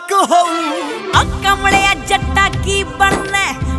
ਜਵਾਕ ਹੋਊ। ਆ ਕਮਲਿਆ ਜੱਟਾ ਕੀ ਬਣਨਾ?